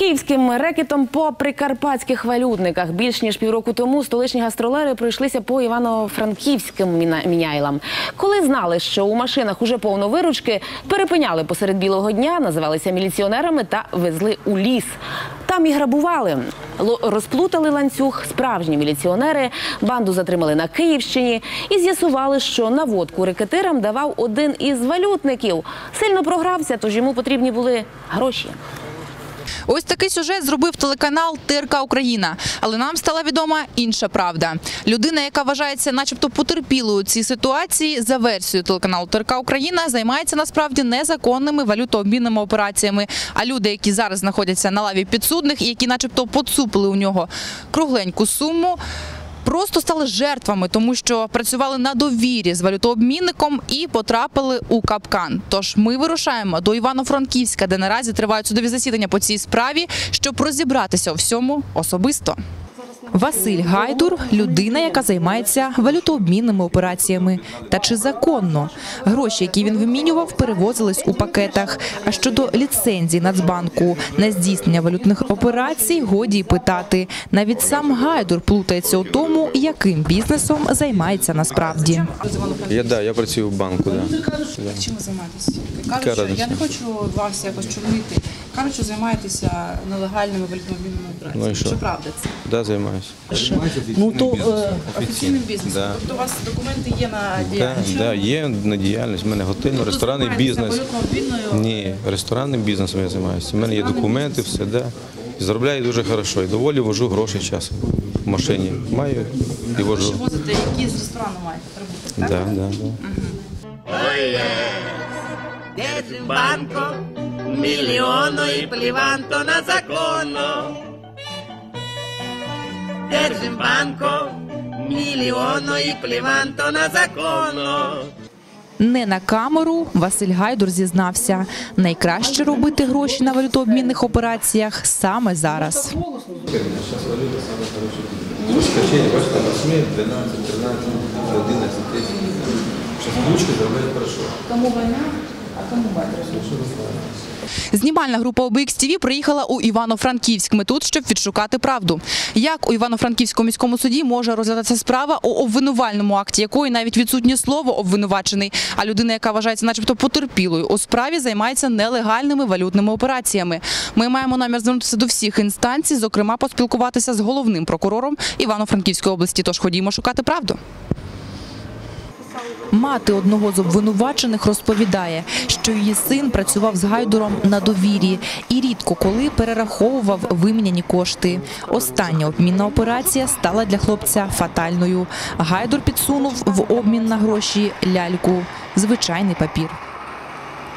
Київським рекетом по прикарпатських валютниках більш ніж півроку тому столичні гастролери пройшлися по івано-франківським міняйлам. Коли знали, що у машинах уже повно виручки, перепиняли посеред білого дня, називалися міліціонерами та везли у ліс. Там і грабували. Розплутали ланцюг справжні міліціонери, банду затримали на Київщині і з'ясували, що наводку рекетирам давав один із валютників. Сильно програвся, тож йому потрібні були гроші. Ось такий сюжет зробив телеканал ТРК Україна. Але нам стала відома інша правда. Людина, яка вважається, начебто, потерпілою цій ситуації, за версією телеканалу ТРК Україна, займається насправді незаконними валютообмінними операціями. А люди, які зараз знаходяться на лаві підсудних і які, начебто, поцупили у нього кругленьку суму. Просто стали жертвами, тому що працювали на довірі з валютообмінником і потрапили у капкан. Тож ми вирушаємо до Івано-Франківська, де наразі тривають судові засідання по цій справі, щоб розібратися у всьому особисто. Василь Гайдур людина, яка займається валютообмінними операціями. Та чи законно гроші, які він вимінював, перевозились у пакетах? А щодо ліцензії Нацбанку на здійснення валютних операцій, годі й питати. Навіть сам Гайдур плутається у тому, яким бізнесом займається насправді. Я да, я працюю в банку, да. Чим? Яка Кажуть, що я не хочу вас якось чорнити. Кажуть, що займаєтеся нелегальними валютними операціями. Ну і що? Чи правда це? Да, займаюся. Ну то е, офіційним бізнесом. Да. Тобто у вас документи є на Да, діяльність? да, є на діяльність. У мене готельно, ресторанний займаєтеся бізнес. валютно-обмінною? Ні, ресторанним бізнесом я займаюся. У мене є документи, все, да. І заробляю дуже хорошо. І доволі вожу гроші часом в машині. Маю і Чи вожу. возите, які з ресторану маєте прибуток, так? Да, да, да. Держим банко, мільйону і пліванто на законно. Держим банко, мільйону і пліванто на законно. Не на камеру Василь Гайдур зізнався, найкраще робити гроші на валютообмінних операціях саме зараз. Скачення, бачите, на 7, 12, 13, 11, 10. Лучки заробляють хорошо. Кому війна, а кому? Знімальна група OBX TV приїхала у Івано-Франківськ. Ми тут, щоб відшукати правду. Як у Івано-Франківському міському суді може розглядатися справа у обвинувальному акті, якої навіть відсутнє слово обвинувачений, а людина, яка вважається, начебто, потерпілою у справі, займається нелегальними валютними операціями. Ми маємо намір звернутися до всіх інстанцій, зокрема поспілкуватися з головним прокурором Івано-Франківської області. Тож ходімо шукати правду. Мати одного з обвинувачених розповідає, що її син працював з Гайдуром на довірі і рідко коли перераховував виміняні кошти. Остання обмінна операція стала для хлопця фатальною. Гайдур підсунув в обмін на гроші ляльку, звичайний папір.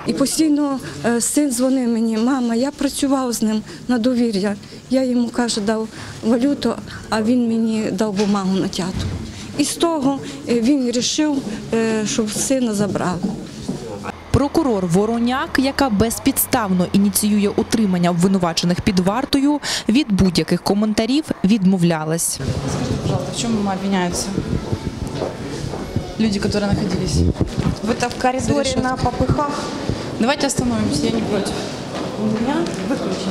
І постійно е, син дзвонив мені, мама, я працював з ним на довір'я. Я йому каже, дав валюту, а він мені дав бумагу на тяту. І з того е, він вирішив, е, щоб сина забрали. Прокурор Вороняк, яка безпідставно ініціює утримання обвинувачених під вартою, від будь-яких коментарів відмовлялась. Скажите, пожалуйста, в чем обвиняются люди, которые находились? Это в коридоре решеткой. на попыхах. Давайте остановимся, я не против. У меня выключи.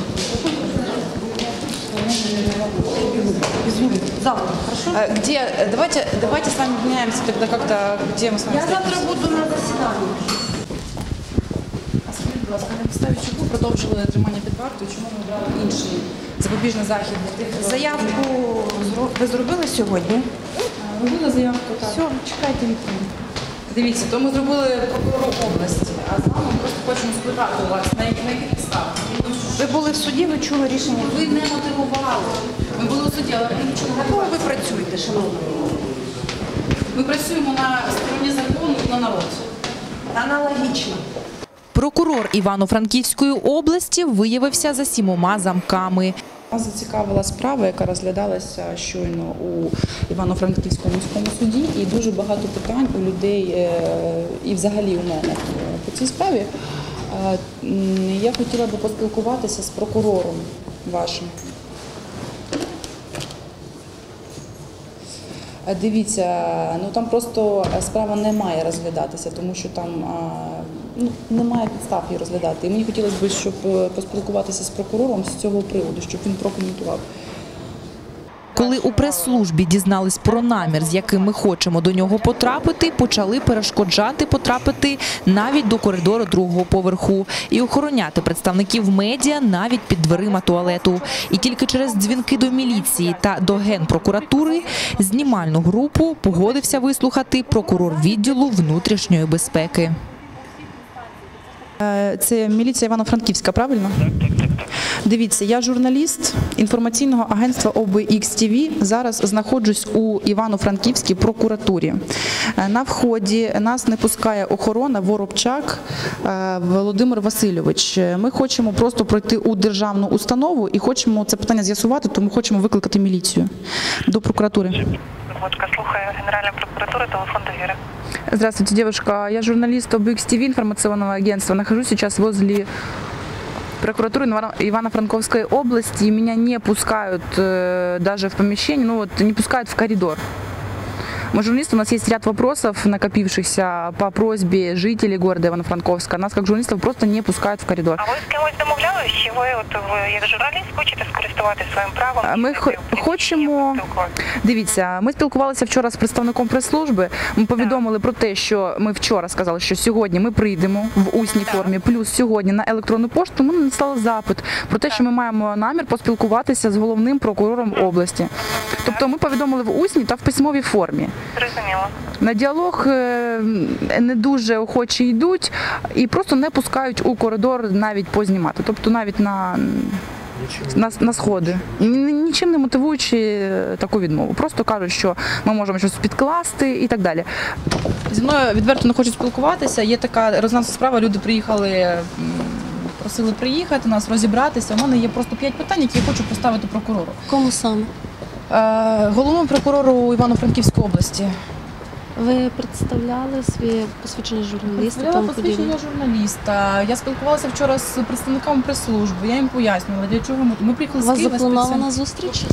Завтра, хорошо? А Где, э, давайте, давайте с вами обменяемся тогда как-то, где мы с вами Я завтра буду на заседании. А скажіть, будь ласка, на підставі чого продовжили тримання під вартою, чому не обрали інший запобіжний захід Заявку ви зробили сьогодні? робили заявку, так. Все, чекайте відповідь. Дивіться, то ми зробили прокурору області, а з вами просто хочемо спитати у вас, на яких на яких підставах. Ви були в суді, ви чули рішення. Ви не мотивували. Ми були у суді, але ви нічого не Кого ви працюєте, шановні? Ми працюємо на стороні закону і на народ. Аналогічно. Прокурор Івано-Франківської області виявився за сімома замками. Нас зацікавила справа, яка розглядалася щойно у Івано-Франківському міському суді, і дуже багато питань у людей е, і взагалі у мене е, по цій справі. Е, Я хотіла би поспілкуватися з прокурором вашим. Дивіться, ну там просто справа не має розглядатися, тому що там ну, немає підстав її розглядати. І мені хотілося б, щоб е, поспілкуватися з прокурором з цього приводу, щоб він прокоментував. Коли у прес-службі дізнались про намір, з яким ми хочемо до нього потрапити, почали перешкоджати потрапити навіть до коридору другого поверху і охороняти представників медіа навіть під дверима туалету. І тільки через дзвінки до міліції та до генпрокуратури знімальну групу погодився вислухати прокурор відділу внутрішньої безпеки. Е, Це міліція Івано-Франківська, правильно? Дивіться, я журналіст інформаційного агентства OBX-TV. Зараз знаходжусь у Івано-Франківській прокуратурі. Е, На вході нас не пускає охорона Воробчак е, Володимир Васильович. Е, Ми хочемо просто пройти у державну установу і хочемо це питання з'ясувати, тому хочемо викликати міліцію до прокуратури. Водка слухає Генеральна прокуратура, телефон довіри. Здравствуйте, девушка. Я журналист OBX-TV информационного агентства. Нахожусь сейчас возле прокуратуры Ивано- Ивано-Франковской области. Меня не пускают э, даже в помещение, ну вот не пускают в коридор. Мы журналисты, у нас есть ряд вопросов, накопившихся по просьбе жителей города Ивано-Франковска. Нас, как журналистов, просто не пускают в коридор. А ви з кимось домовлялись, чи ви от ви як журналіст хочете скористуватися своїм правом? А ми хо- хочемо- Дивіться, ми спілкувалися вчора з представником прес-служби. Ми повідомили про те, що ми вчора сказали, що сьогодні ми прийдемо в усній формі. Плюс сьогодні на електронну пошту ми надіслали запит про те, що ми маємо намір поспілкуватися з головним прокурором області. Тобто ми повідомили в усній та в письмовій формі. Зрозуміло. На діалог е, не дуже охочі йдуть і просто не пускають у коридор навіть познімати. Тобто навіть на, на, на сходи. Нічим не мотивуючи е, таку відмову. Просто кажуть, що ми можемо щось підкласти і так далі. Зі мною відверто не хочуть спілкуватися. Є така резонансна справа. Люди приїхали, просили приїхати, нас розібратися. У мене є просто п'ять питань, які я хочу поставити прокурору. Кому саме? Е, Головному прокурору Івано-Франківської області. Ви представляли своє посвідчення журналіста Я тому посвідчення подібне? журналіста. Я спілкувалася вчора з представниками прес-служби. Я їм пояснювала, для чого ми. Ми приїхали У з вас Києва. запланована зустріч?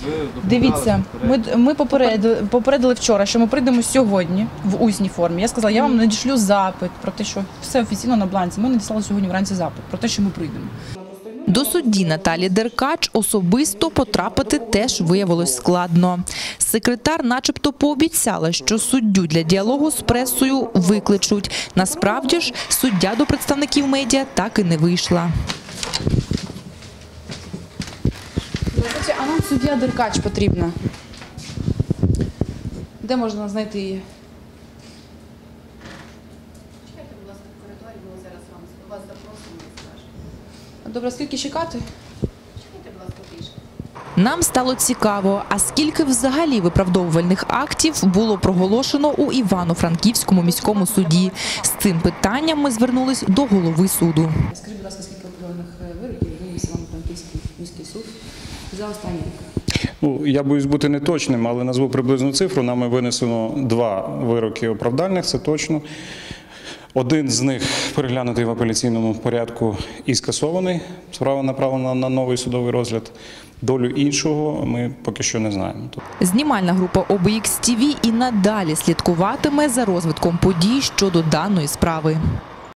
Дивіться, ми, ми попередили, попередили вчора, що ми прийдемо сьогодні в усній формі. Я сказала, я вам надішлю запит про те, що все офіційно на бланці. Ми надіслали сьогодні вранці запит про те, що ми прийдемо. До судді Наталі Деркач особисто потрапити теж виявилось складно. Секретар начебто пообіцяла, що суддю для діалогу з пресою викличуть. Насправді ж суддя до представників медіа так і не вийшла. А нам суддя Деркач потрібна. Де можна знайти її? Добре, скільки чекати? Нам стало цікаво, а скільки взагалі виправдовувальних актів було проголошено у Івано-Франківському міському суді. З цим питанням ми звернулись до голови суду. Скажіть, будь ласка, скільки определених вироків виніс Івано-Франківський міський суд за останній рік? Ну, я боюсь бути неточним, але назву приблизну цифру. Нами винесено два вироки оправдальних, це точно. Один з них переглянутий в апеляційному порядку і скасований. Справа направлена на новий судовий розгляд. Долю іншого ми поки що не знаємо. Знімальна група OBX TV і надалі слідкуватиме за розвитком подій щодо даної справи.